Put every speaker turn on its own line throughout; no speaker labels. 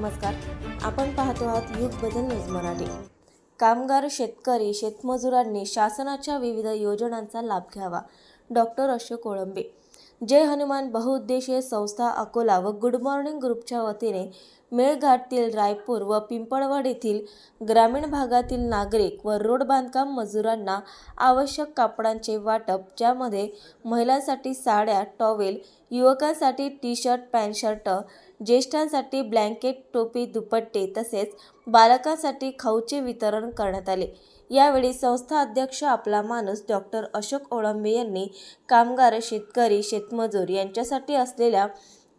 नमस्कार. आपण पाहतो आहात युग बदल न्यूज मराठी. कामगार शेतकरी शेतमजुरांनी शासनाच्या विविध योजनांचा लाभ घ्यावा. डॉक्टर अशोक कोळंबे. जय हनुमान बहुउद्देशीय संस्था अकोला व गुड मॉर्निंग ग्रुपच्या वतीने मेळघाटतील रायपूर व पिंपळवड येथील ग्रामीण भागातील नागरिक व रोड बांधकाम मजुरांना आवश्यक कापडांचे वाटप ज्यामध्ये महिलांसाठी साड्या टॉवेल युवकांसाठी टी शर्ट पॅन्ट शर्ट ज्येष्ठांसाठी ब्लँकेट टोपी दुपट्टे तसेच बालकांसाठी खाऊचे वितरण करण्यात आले. यावेळी संस्था अध्यक्ष आपला माणूस डॉक्टर अशोक ओळंबे यांनी कामगार शेतकरी शेतमजूर यांच्यासाठी असलेल्या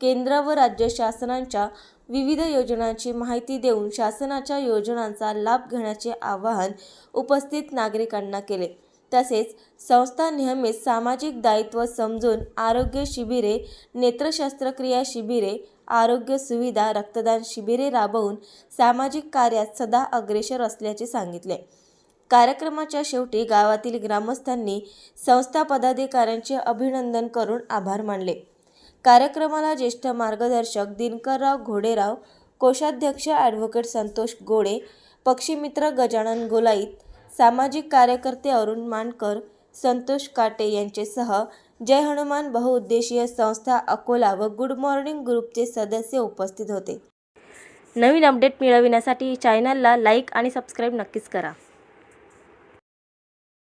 केंद्र व राज्य शासनांच्या विविध योजनांची माहिती देऊन शासनाच्या योजनांचा लाभ घेण्याचे आवाहन उपस्थित नागरिकांना केले. तसेच संस्था नेहमीच सामाजिक दायित्व समजून आरोग्य शिबिरे नेत्रशस्त्रक्रिया शिबिरे आरोग्य सुविधा रक्तदान शिबिरे राबवून सामाजिक कार्यात सदा अग्रेसर असल्याचे सांगितले. कार्यक्रमाच्या शेवटी गावातील ग्रामस्थांनी संस्था पदाधिकाऱ्यांचे अभिनंदन करून आभार मानले. कार्यक्रमाला ज्येष्ठ मार्गदर्शक दिनकरराव घोडेराव कोषाध्यक्ष ॲडव्होकेट संतोष गोडे पक्षीमित्र गजानन गोलाईत सामाजिक कार्यकर्ते अरुण मानकर संतोष काटे यांचेसह जय हनुमान बहुउद्देशीय संस्था अकोला व गुड मॉर्निंग ग्रुपचे सदस्य उपस्थित होते. नवीन अपडेट मिळविण्यासाठी चॅनलला लाईक आणि सबस्क्राईब नक्कीच करा.